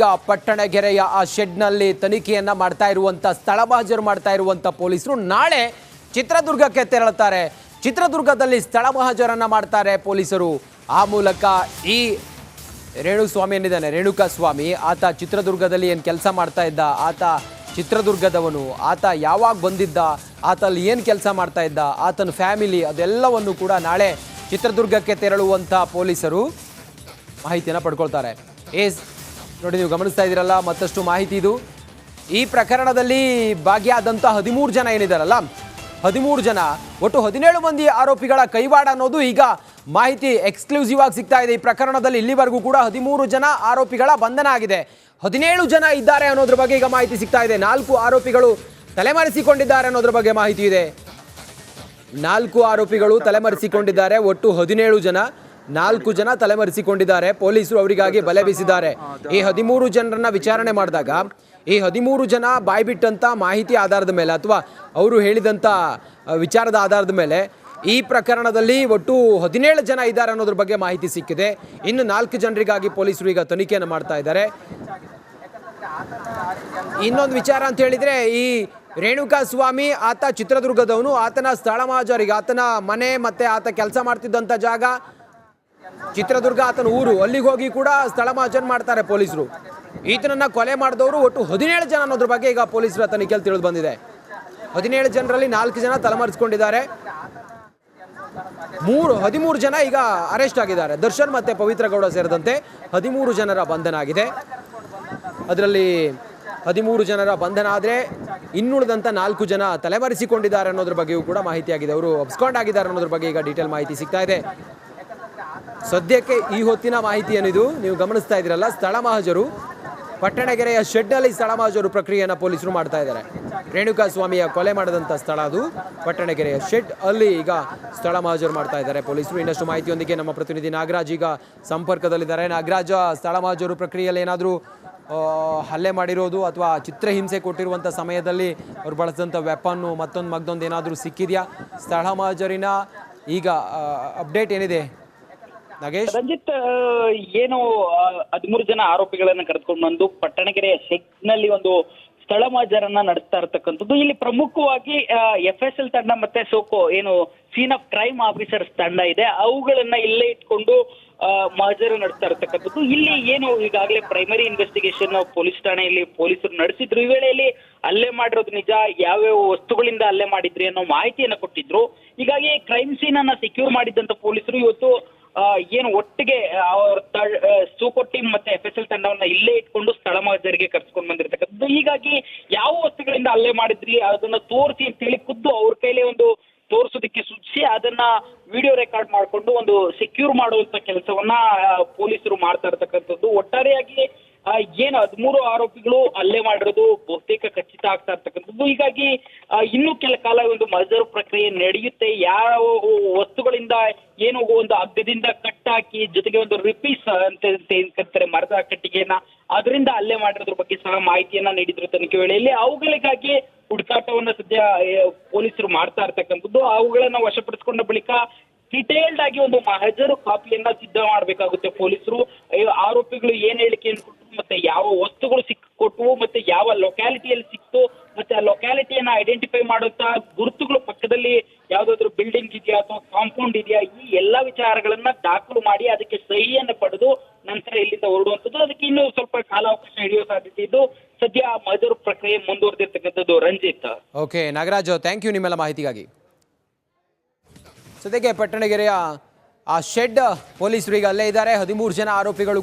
ಈಗ ಪಟ್ಟಣಗೆರೆಯ ಆ ಶೆಡ್ನಲ್ಲಿ ತನಿಖೆಯನ್ನ ಮಾಡ್ತಾ ಇರುವಂತ ಸ್ಥಳ ಮಹಜರು ಮಾಡ್ತಾ ಇರುವಂತ ಪೊಲೀಸರು ನಾಳೆ ಚಿತ್ರದುರ್ಗಕ್ಕೆ ತೆರಳುತ್ತಾರೆ. ಚಿತ್ರದುರ್ಗದಲ್ಲಿ ಸ್ಥಳ ಮಹಜರನ್ನ ಮಾಡ್ತಾರೆ ಪೊಲೀಸರು. ಆ ಮೂಲಕ ಈ ರೇಣುಸ್ವಾಮಿ ಏನಿದ್ದಾನೆ? ರೇಣುಕಾ ಸ್ವಾಮಿ ಆತ ಚಿತ್ರದುರ್ಗದಲ್ಲಿ ಏನು ಕೆಲಸ ಮಾಡ್ತಾ ಇದ್ದ? ಆತ ಚಿತ್ರದುರ್ಗದವನು? ಆತ ಯಾವಾಗ ಬಂದಿದ್ದ? ಆತ ಅಲ್ಲಿ ಏನು ಕೆಲಸ ಮಾಡ್ತಾ ಇದ್ದ? ಆತನ ಫ್ಯಾಮಿಲಿ ಅದೆಲ್ಲವನ್ನು ಕೂಡ ನಾಳೆ ಚಿತ್ರದುರ್ಗಕ್ಕೆ ತೆರಳುವಂಥ ಪೊಲೀಸರು ಮಾಹಿತಿಯನ್ನು ಪಡ್ಕೊಳ್ತಾರೆ. ಏಸ್ ನೋಡಿ, ನೀವು ಗಮನಿಸ್ತಾ ಇದ್ದೀರಲ್ಲ, ಮತ್ತಷ್ಟು ಮಾಹಿತಿ ಇದು. ಈ ಪ್ರಕರಣದಲ್ಲಿ ಭಾಗಿಯಾದಂಥ ಹದಿಮೂರು ಜನ ಏನಿದಾರಲ್ಲ, ಹದಿಮೂರು ಜನ, ಒಟ್ಟು ಹದಿನೇಳು ಮಂದಿ ಆರೋಪಿಗಳ ಕೈವಾಡ ಅನ್ನೋದು ಈಗ ಮಾಹಿತಿ ಎಕ್ಸ್ಕ್ಲೂಸಿವ್ ಆಗಿ ಸಿಗ್ತಾ ಇದೆ. ಈ ಪ್ರಕರಣದಲ್ಲಿ ಇಲ್ಲಿವರೆಗೂ ಕೂಡ ಹದಿಮೂರು ಜನ ಆರೋಪಿಗಳ ಬಂಧನ ಆಗಿದೆ. ಹದಿನೇಳು ಜನ ಇದ್ದಾರೆ ಅನ್ನೋದ್ರ ಬಗ್ಗೆ ಈಗ ಮಾಹಿತಿ ಸಿಗ್ತಾ ಇದೆ. ನಾಲ್ಕು ಆರೋಪಿಗಳು ತಲೆಮರೆಸಿಕೊಂಡಿದ್ದಾರೆ ಅನ್ನೋದ್ರ ಬಗ್ಗೆ ಮಾಹಿತಿ ಇದೆ. ನಾಲ್ಕು ಆರೋಪಿಗಳು ತಲೆಮರೆಸಿಕೊಂಡಿದ್ದಾರೆ, ಒಟ್ಟು ಹದಿನೇಳು ಜನ. ನಾಲ್ಕು ಜನ ತಲೆಮರೆಸಿಕೊಂಡಿದ್ದಾರೆ. ಪೊಲೀಸರು ಅವರಿಗಾಗಿ ಬಲೆ ಬೀಸಿದ್ದಾರೆ. ಈ ಹದಿಮೂರು ಜನರನ್ನ ವಿಚಾರಣೆ ಮಾಡಿದಾಗ, ಈ ಹದಿಮೂರು ಜನ ಬಾಯ್ಬಿಟ್ಟಂತ ಮಾಹಿತಿ ಆಧಾರದ ಮೇಲೆ ಅಥವಾ ಅವರು ಹೇಳಿದಂಥ ವಿಚಾರದ ಆಧಾರದ ಮೇಲೆ ಈ ಪ್ರಕರಣದಲ್ಲಿ ಒಟ್ಟು ಹದಿನೇಳು ಜನ ಇದ್ದಾರೆ ಅನ್ನೋದ್ರ ಬಗ್ಗೆ ಮಾಹಿತಿ ಸಿಕ್ಕಿದೆ. ಇನ್ನು ನಾಲ್ಕು ಜನರಿಗಾಗಿ ಪೊಲೀಸರು ಈಗ ತನಿಖೆಯನ್ನು ಮಾಡ್ತಾ ಇದ್ದಾರೆ. ಇನ್ನೊಂದು ವಿಚಾರ ಅಂತ ಹೇಳಿದ್ರೆ, ಈ ರೇಣುಕಾ ಸ್ವಾಮಿ, ಆತ ಚಿತ್ರದುರ್ಗದವನು, ಆತನ ಸ್ಥಳ ಮಹಾಜರಿಗೆ ಆತನ ಮನೆ ಮತ್ತೆ ಆತ ಕೆಲಸ ಮಾಡ್ತಿದ್ದಂಥ ಜಾಗ ಚಿತ್ರದುರ್ಗ ಆತನ ಊರು. ಅಲ್ಲಿಗೆ ಹೋಗಿ ಕೂಡ ಸ್ಥಳ ಮಾಜನ್ ಮಾಡ್ತಾರೆ ಪೊಲೀಸರು. ಈತನನ್ನ ಕೊಲೆ ಮಾಡಿದವರು ಒಟ್ಟು ಹದಿನೇಳು ಜನ ಅನ್ನೋದ್ರ ಬಗ್ಗೆ ಈಗ ಪೊಲೀಸರ ತನಿಖೆಯಲ್ಲಿ ತಿಳಿದು ಬಂದಿದೆ. ಹದಿನೇಳು ಜನರಲ್ಲಿ ನಾಲ್ಕು ಜನ ತಲೆಮರೆಸ್ಕೊಂಡಿದ್ದಾರೆ. ಮೂರು, ಹದಿಮೂರು ಜನ ಈಗ ಅರೆಸ್ಟ್ ಆಗಿದ್ದಾರೆ. ದರ್ಶನ್ ಮತ್ತೆ ಪವಿತ್ರ ಗೌಡ ಸೇರಿದಂತೆ ಹದಿಮೂರು ಜನರ ಬಂಧನ ಆಗಿದೆ. ಅದರಲ್ಲಿ ಹದಿಮೂರು ಜನರ ಬಂಧನ ಆದರೆ ಇನ್ನುಳಿದಂಥ ನಾಲ್ಕು ಜನ ತಲೆಮರೆಸಿಕೊಂಡಿದ್ದಾರೆ ಅನ್ನೋದ್ರ ಬಗ್ಗೆಯೂ ಕೂಡ ಮಾಹಿತಿ ಆಗಿದೆ ಅವರು ಅಬ್ಸ್ಕಾಂಡ್ ಆಗಿದ್ದಾರೆ ಅನ್ನೋದ್ರ ಬಗ್ಗೆ ಈಗ ಡೀಟೇಲ್ ಮಾಹಿತಿ ಸಿಗ್ತಾ ಇದೆ. ಸದ್ಯಕ್ಕೆ ಈ ಹೊತ್ತಿನ ಮಾಹಿತಿ ಏನಿದು? ನೀವು ಗಮನಿಸ್ತಾ ಇದ್ದೀರಲ್ಲ, ಸ್ಥಳ ಮಹಾಜರು, ಪಟ್ಟಣಗೆರೆಯ ಶೆಡ್ನಲ್ಲಿ ಸ್ಥಳ ಮಹಾಜರು ಪ್ರಕ್ರಿಯೆಯನ್ನು ಪೊಲೀಸರು ಮಾಡ್ತಾ ಇದ್ದಾರೆ. ರೇಣುಕಾ ಸ್ವಾಮಿಯ ಕೊಲೆ ಮಾಡಿದಂಥ ಸ್ಥಳ ಅದು. ಪಟ್ಟಣಗೆರೆಯ ಶೆಡ್ ಅಲ್ಲಿ ಈಗ ಸ್ಥಳ ಮಹಾಜರು ಮಾಡ್ತಾ ಇದ್ದಾರೆ ಪೊಲೀಸರು. ಇನ್ನಷ್ಟು ಮಾಹಿತಿಯೊಂದಿಗೆ ನಮ್ಮ ಪ್ರತಿನಿಧಿ ನಾಗರಾಜ್ ಈಗ ಸಂಪರ್ಕದಲ್ಲಿದ್ದಾರೆ. ನಾಗರಾಜ, ಸ್ಥಳ ಮಹಾಜರು ಪ್ರಕ್ರಿಯೆಯಲ್ಲಿ ಏನಾದರೂ ಹಲ್ಲೆ ಮಾಡಿರೋದು ಅಥವಾ ಚಿತ್ರಹಿಂಸೆ ಕೊಟ್ಟಿರುವಂಥ ಸಮಯದಲ್ಲಿ ಅವ್ರು ಬಳಸಿದಂಥ ವೆಪನ್ನು ಮತ್ತೊಂದು ಮಗ್ದೊಂದು ಏನಾದರೂ ಸಿಕ್ಕಿದೆಯಾ? ಸ್ಥಳ ಮಹಾಜರಿನ ಈಗ ಅಪ್ಡೇಟ್ ಏನಿದೆ? ನಾಗೇಶ್? ರಂಜಿತ್ ಏನು ಹದಿಮೂರು ಜನ ಆರೋಪಿಗಳನ್ನ ಕರೆದುಕೊಂಡು ಬಂದು ಪಟ್ಟಣಗೆರೆ ನಲ್ಲಿ ಒಂದು ಸ್ಥಳ ಮಾಜರನ್ನ ನಡೆಸ್ತಾ ಇರತಕ್ಕಂಥದ್ದು. ಇಲ್ಲಿ ಪ್ರಮುಖವಾಗಿ ಎಫ್ ಎಸ್ ಎಲ್ ತಂಡ ಮತ್ತೆ ಸೋಕೋ, ಏನು ಸೀನ್ ಆಫ್ ಕ್ರೈಮ್ ಆಫೀಸರ್ಸ್ ತಂಡ ಇದೆ. ಅವುಗಳನ್ನ ಇಲ್ಲೇ ಇಟ್ಕೊಂಡು ಮಾಜರ ನಡೆಸ್ತಾ ಇರತಕ್ಕಂಥದ್ದು. ಇಲ್ಲಿ ಏನು, ಈಗಾಗಲೇ ಪ್ರೈಮರಿ ಇನ್ವೆಸ್ಟಿಗೇಷನ್ ಪೊಲೀಸ್ ಠಾಣೆಯಲ್ಲಿ ಪೊಲೀಸರು ನಡೆಸಿದ್ರು. ಈ ವೇಳೆಯಲ್ಲಿ ಅಲ್ಲೇ ಮಾಡಿರೋದು ನಿಜ, ಯಾವ್ಯಾವ ವಸ್ತುಗಳಿಂದ ಅಲ್ಲೇ ಮಾಡಿದ್ರಿ ಅನ್ನೋ ಮಾಹಿತಿಯನ್ನ ಕೊಟ್ಟಿದ್ರು. ಹೀಗಾಗಿ ಕ್ರೈಮ್ ಸೀನ್ ಅನ್ನ ಸೆಕ್ಯೂರ್ ಮಾಡಿದಂತ ಪೊಲೀಸರು ಇವತ್ತು ಏನು ಒಟ್ಟಿಗೆ ಅವ್ರ ಸೂಪರ್ ಟೀಮ್ ಮತ್ತೆ ಎಫ್ ಎಸ್ ಎಲ್ ತಂಡವನ್ನ ಇಲ್ಲೇ ಇಟ್ಕೊಂಡು ಸ್ಥಳ ಮಾದರಿಗೆ ಕರ್ಸ್ಕೊಂಡು ಬಂದಿರತಕ್ಕಂಥದ್ದು. ಹೀಗಾಗಿ ಯಾವ ವಸ್ತುಗಳಿಂದ ಅಲ್ಲೇ ಮಾಡಿದ್ರಿ, ಅದನ್ನ ತೋರಿಸಿ ಅಂತೇಳಿ ಖುದ್ದು ಅವ್ರ ಕೈಲೇ ಒಂದು ತೋರಿಸೋದಕ್ಕೆ ಸೂಚಿಸಿ, ಅದನ್ನ ವಿಡಿಯೋ ರೆಕಾರ್ಡ್ ಮಾಡಿಕೊಂಡು ಒಂದು ಸೆಕ್ಯೂರ್ ಮಾಡುವಂತ ಕೆಲಸವನ್ನ ಪೊಲೀಸರು ಮಾಡ್ತಾ ಇರ್ತಕ್ಕಂಥದ್ದು. ಒಟ್ಟಾರೆಯಾಗಿ ಏನು ಹದಿಮೂರು ಆರೋಪಿಗಳು ಹಲ್ಲೆ ಮಾಡಿರೋದು ಬಹುತೇಕ ಖಚಿತ ಆಗ್ತಾ ಇರ್ತಕ್ಕಂಥದ್ದು. ಹೀಗಾಗಿ ಇನ್ನು ಕೆಲ ಕಾಲ ಒಂದು ಮಜರ್ ಪ್ರಕ್ರಿಯೆ ನಡೆಯುತ್ತೆ. ಯಾವ ವಸ್ತುಗಳಿಂದ ಏನು ಒಂದು ಹಗ್ಗದಿಂದ ಕಟ್ ಹಾಕಿ ಜೊತೆಗೆ ಒಂದು ರಿಪೀಸ್ ಅಂತ ಏನ್ ಕರೀತಾರೆ ಮರದ ಕಟ್ಟಿಗೆಯನ್ನ, ಅದರಿಂದ ಹಲ್ಲೆ ಮಾಡಿರೋದ್ರ ಬಗ್ಗೆ ಸಹ ಮಾಹಿತಿಯನ್ನ ನೀಡಿದ್ರು ತನಿಖೆ ವೇಳೆಯಲ್ಲಿ. ಅವುಗಳಿಗಾಗಿ ಹುಡುಕಾಟವನ್ನ ಸದ್ಯ ಪೊಲೀಸರು ಮಾಡ್ತಾ ಇರ್ತಕ್ಕಂಥದ್ದು. ಅವುಗಳನ್ನ ವಶಪಡಿಸಿಕೊಂಡ ಬಳಿಕ ಡಿಟೇಲ್ಡ್ ಆಗಿ ಒಂದು ಮಹಜರು ಕಾಪಿಯನ್ನ ಸಿದ್ಧ ಮಾಡಬೇಕಾಗುತ್ತೆ ಪೊಲೀಸರು. ಆರೋಪಿಗಳು ಏನ್ ಹೇಳಿಕೆಯನ್ನು ಯಾವ ವಸ್ತುಗಳು ಸಿಕ್ಕೊಟ್ವು ಮತ್ತೆ ಯಾವ ಲೊಕ್ಯಾಲಿಟಿಯಲ್ಲಿ ಸಿಕ್ತು, ಮತ್ತೆ ಆ ಲೊಕ್ಯಾಲಿಟಿಯನ್ನ ಐಡೆಂಟಿಫೈ ಮಾಡುತ್ತಾ ಗುರುತುಗಳು ಪಕ್ಕದಲ್ಲಿ ಯಾವ್ದಾದ್ರು ಬಿಲ್ಡಿಂಗ್ ಇದೆಯಾ ಅಥವಾ ಕಾಂಪೌಂಡ್ ಇದೆಯಾ, ಈ ಎಲ್ಲಾ ವಿಚಾರಗಳನ್ನ ದಾಖಲು ಮಾಡಿ ಅದಕ್ಕೆ ಸಹಿಯನ್ನು ಪಡೆದು ನಂತರ ಇಲ್ಲಿಂದ ಹೊರಡುವಂಥದ್ದು ಅದಕ್ಕೆ ಇನ್ನೂ ಸ್ವಲ್ಪ ಕಾಲಾವಕಾಶ ಹಿಡಿಯೋ ಸಾಧ್ಯತೆ ಇದ್ದು, ಸದ್ಯ ಮಜೂರು ಪ್ರಕ್ರಿಯೆ ಮುಂದುವರೆದಿರ್ತಕ್ಕಂಥದ್ದು Ranjith. Okay Nagaraj thank you ನಿಮ್ಮೆಲ್ಲ ಮಾಹಿತಿಗಾಗಿ. ಸದ್ಯಕ್ಕೆ ಪಟ್ಟಣಗೆರೆಯ ಆ ಶೆಡ್ ಪೊಲೀಸರು ಈಗ ಅಲ್ಲೇ ಇದ್ದಾರೆ. ಹದಿಮೂರು ಜನ ಆರೋಪಿಗಳು